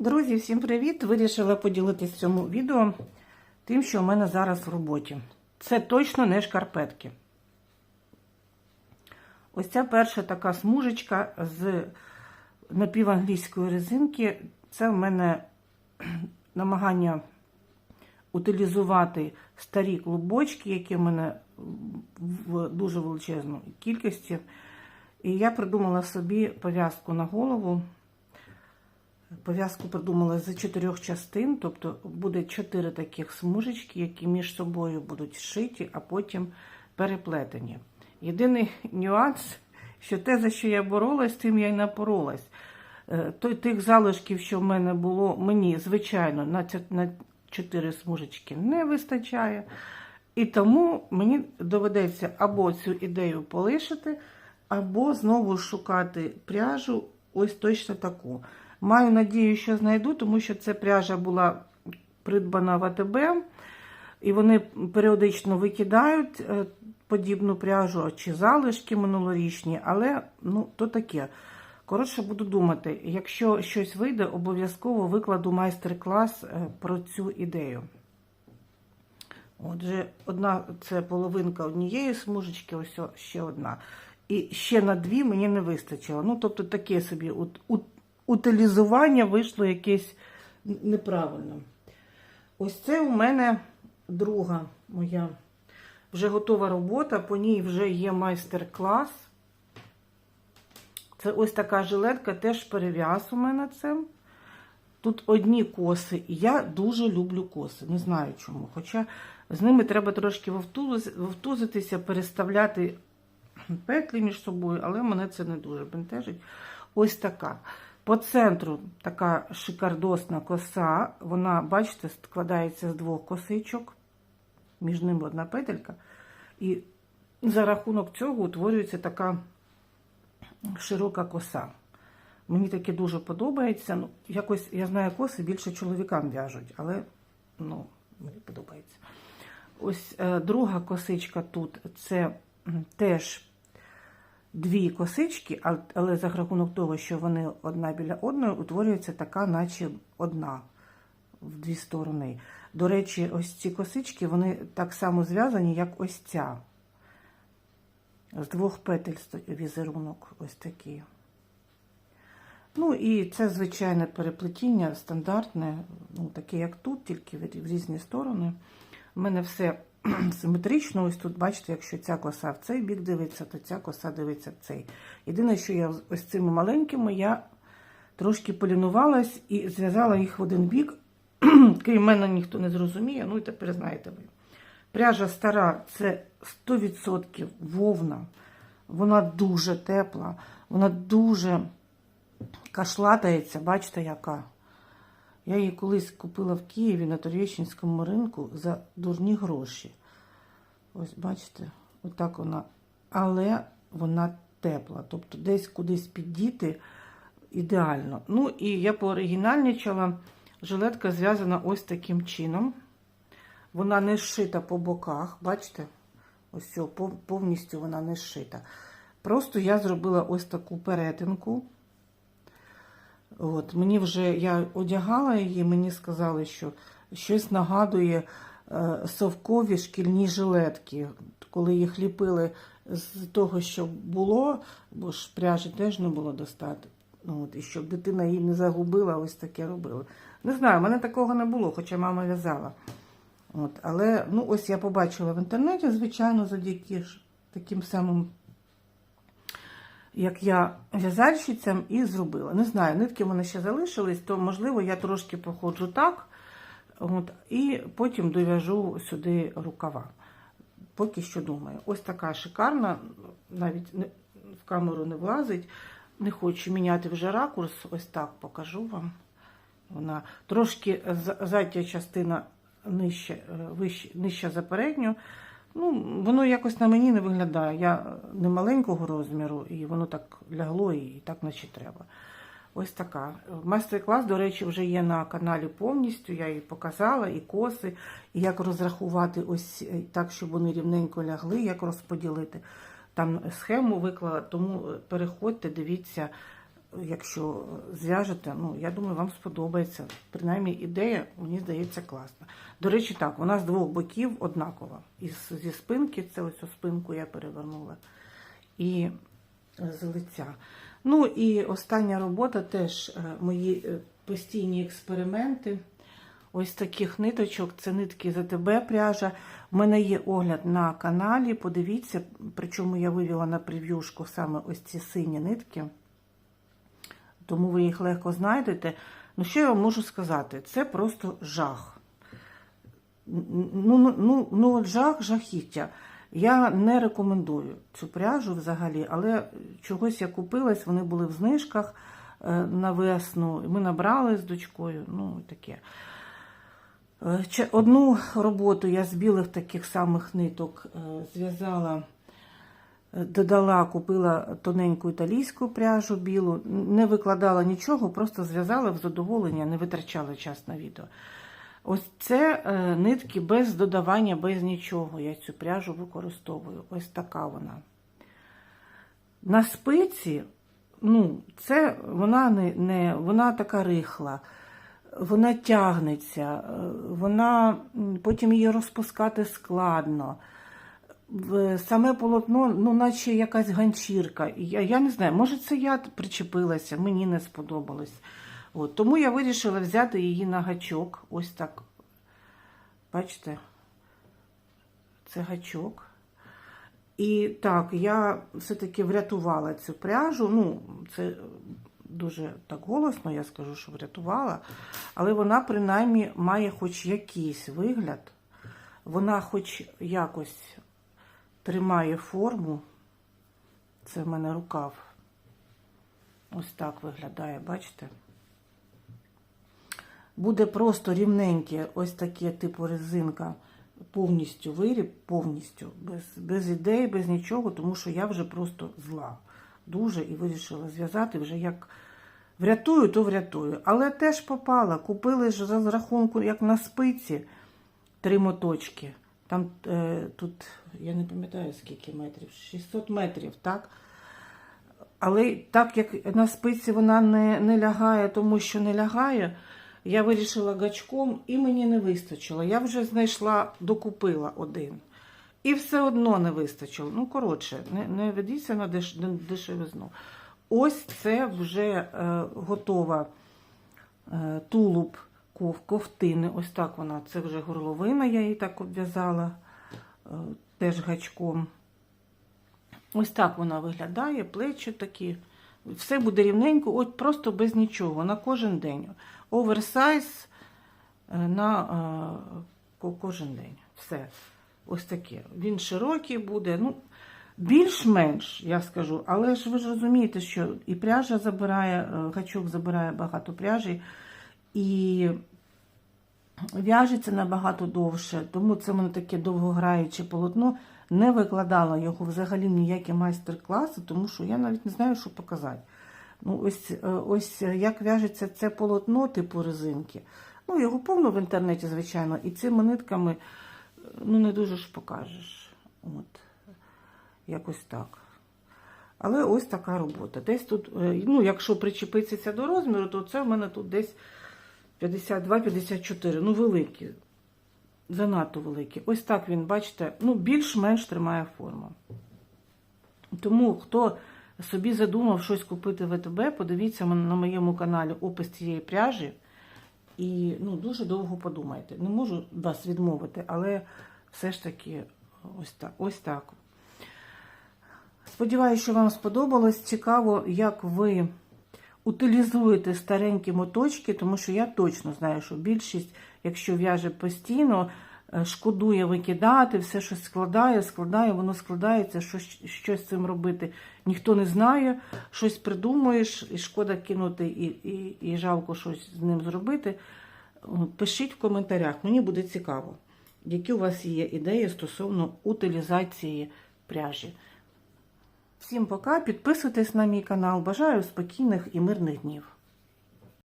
Друзі, всім привіт! Вирішила поділитися в цьому відео тим, що у мене зараз в роботі. Це точно не шкарпетки. Ось ця перша така смужечка з напіванглійської резинки. Це в мене намагання утилізувати старі клубочки, які в мене в дуже величезній кількості. І я придумала собі пов'язку на голову. Пов'язку придумала з чотирьох частин, тобто буде чотири таких смужечки, які між собою будуть зшиті, а потім переплетені. Єдиний нюанс, що те, за що я боролась, тим я й напоролась. Е, Той тих залишків, що в мене було, мені, звичайно, на на чотири смужечки не вистачає. І тому мені доведеться або цю ідею полишити, або знову шукати пряжу ось точно таку. Маю надію, що знайду, тому що ця пряжа була придбана в АТБ, і вони періодично викидають е, подібну пряжу чи залишки минулорічні, але ну, то таке. Коротше, буду думати, якщо щось вийде, обов'язково викладу майстер-клас е, про цю ідею. Отже, одна це половинка однієї смужечки, ось ще одна. І ще на дві мені не вистачило. Ну, тобто таке собі утилізування вийшло якесь неправильно. Ось це у мене друга моя вже готова робота, по ній вже є майстер-клас. Це ось така жилетка, теж перев'яз у мене це. Тут одні коси, і я дуже люблю коси. Не знаю чому. Хоча з ними треба трошки вовтуз- вовтузитися, переставляти петлі між собою, але мене це не дуже бентежить. Ось така. По центру така шикардосна коса. Вона, бачите, складається з двох косичок, між ними одна петелька. І за рахунок цього утворюється така широка коса. Мені таке дуже подобається. Ну, якось я знаю, коси більше чоловікам в'яжуть, але ну, мені подобається. Ось е, друга косичка тут це теж дві косички, але за рахунок того, що вони одна біля одної, утворюється така, наче одна в дві сторони. До речі, ось ці косички, вони так само зв'язані, як ось ця. З двох петель візерунок ось такий. Ну і це звичайне переплетіння, стандартне, ну, таке як тут, тільки в різні сторони. У мене все симетрично. Ось тут, бачите, якщо ця коса в цей бік дивиться, то ця коса дивиться в цей. Єдине, що я ось цими маленькими я трошки полінувалась і зв'язала їх в один бік. Крім мене ніхто не зрозуміє, ну і тепер знаєте ви. Пряжа стара це 100% вовна. Вона дуже тепла, вона дуже кашлатається, бачите, яка. Я її колись купила в Києві на Торвєчинському ринку за дурні гроші. Ось, бачите, отак вона. Але вона тепла. Тобто десь кудись піддіти ідеально. Ну і я пооригінальничала. Жилетка зв'язана ось таким чином. Вона не зшита по боках, бачите? Ось цього, повністю вона не зшита. Просто я зробила ось таку перетинку. От, мені вже я одягала її, мені сказали, що щось нагадує е, совкові шкільні жилетки, коли їх ліпили з того, що було, бо ж пряжі теж не було достати. От, і щоб дитина її не загубила, ось таке робила. Не знаю, в мене такого не було, хоча мама в'язала. От, але ну, ось я побачила в інтернеті, звичайно, завдяки таким самим як я в'язальщицям і зробила. Не знаю, нитки в мене ще залишились, то можливо я трошки походжу так, от, і потім дов'яжу сюди рукава. Поки що думаю. Ось така шикарна, навіть не, в камеру не влазить. Не хочу міняти вже ракурс, ось так покажу вам. Вона трошки задня частина нижче, е, вище, нижча за передню. Ну, воно якось на мені не виглядає. Я не маленького розміру, і воно так лягло, і так наче треба. Ось така. Майстер-клас, до речі, вже є на каналі повністю. Я її показала, і коси, і як розрахувати ось е, так, щоб вони рівненько лягли, як розподілити. Там схему виклала, тому переходьте, дивіться. Якщо зв'яжете, ну, я думаю, вам сподобається. Принаймні, ідея, мені здається, класна. До речі, так, вона з двох боків однакова. І зі спинки, це ось ось спинку я перевернула, і з лиця. Ну і остання робота теж е, мої е, постійні експерименти. Ось таких ниточок, це нитки ЗТБ пряжа. У мене є огляд на каналі. Подивіться, причому я вивела на прев'юшку саме ось ці сині нитки, тому ви їх легко знайдете. Ну, що я вам можу сказати? Це просто жах. Ну, ну, ну, ну от жах, жахіття. Я не рекомендую цю пряжу взагалі, але чогось я купилась, вони були в знижках е, на весну. Ми набрали з дочкою. Ну, таке. Е, Одну роботу я з білих таких самих ниток е, зв'язала, додала, купила тоненьку італійську пряжу білу, не викладала нічого, просто зв'язала в задоволення, не витрачала час на відео. Ось це е, нитки без додавання, без нічого. Я цю пряжу використовую. Ось така вона. На спиці, ну, це вона не, не вона така рихла, вона тягнеться, е, вона потім її розпускати складно. Саме полотно, ну, наче якась ганчірка. Я, я не знаю, може, це я причепилася, мені не сподобалось. От, тому я вирішила взяти її на гачок. Ось так. Бачите? Це гачок. І так, я все-таки врятувала цю пряжу. Ну, це дуже так голосно, я скажу, що врятувала. Але вона принаймні має хоч якийсь вигляд. Вона хоч якось тримає форму. Це в мене рукав. Ось так виглядає, бачите? Буде просто рівненьке, ось таке, типу резинка, повністю виріб, повністю, без, без ідей, без нічого, тому що я вже просто зла. Дуже і вирішила зв'язати вже як врятую, то врятую. Але теж попала. Купили ж з рахунку, як на спиці, три моточки. Там е, тут, я не пам'ятаю скільки метрів, 600 метрів, так? Але так як на спиці вона не, не лягає, тому що не лягає, я вирішила гачком і мені не вистачило. Я вже знайшла, докупила один. І все одно не вистачило. Ну, коротше, не, не ведіться на деш, дешевизну. Ось це вже е, готова е, тулуб ковтини. Ось так вона. Це вже горловина, я її так обв'язала е, теж гачком. Ось так вона виглядає, плечі такі. Все буде рівненько, от просто без нічого, на кожен день. Оверсайз е, на е, кожен день. Все. Ось таке. Він широкий буде. Ну, більш-менш, я скажу, але ж ви ж розумієте, що і пряжа забирає, гачок забирає багато пряжі, і в'яжеться набагато довше, тому це в мене таке довгограюче полотно. Не викладала його взагалі ніякі майстер-класи, тому що я навіть не знаю, що показати. Ну, ось, е, ось як в'яжеться це полотно типу резинки. Ну, його повно в інтернеті, звичайно, і цими нитками е, ну, не дуже ж покажеш. От. Якось так. Але ось така робота. Десь тут, е, ну, якщо причепитися до розміру, то це в мене тут десь 52-54. Ну, великі. Занадто великі. Ось так він, бачите, ну, більш-менш тримає форму. Тому, хто собі задумав щось купити ВТБ, подивіться на моєму каналі опис цієї пряжі. І ну, дуже довго подумайте. Не можу вас відмовити, але все ж таки ось так. Ось так. Сподіваюся, що вам сподобалось. Цікаво, як ви утилізуєте старенькі моточки, тому що я точно знаю, що більшість, якщо в'яже постійно, е, шкодує викидати, все щось складає, складає, воно складається, щось, щось з цим робити. Ніхто не знає, щось придумуєш, і шкода кинути, і, і, і жалко щось з ним зробити. Пишіть в коментарях, мені буде цікаво, які у вас є ідеї стосовно утилізації пряжі. Всім пока, підписуйтесь на мій канал. Бажаю спокійних і мирних днів.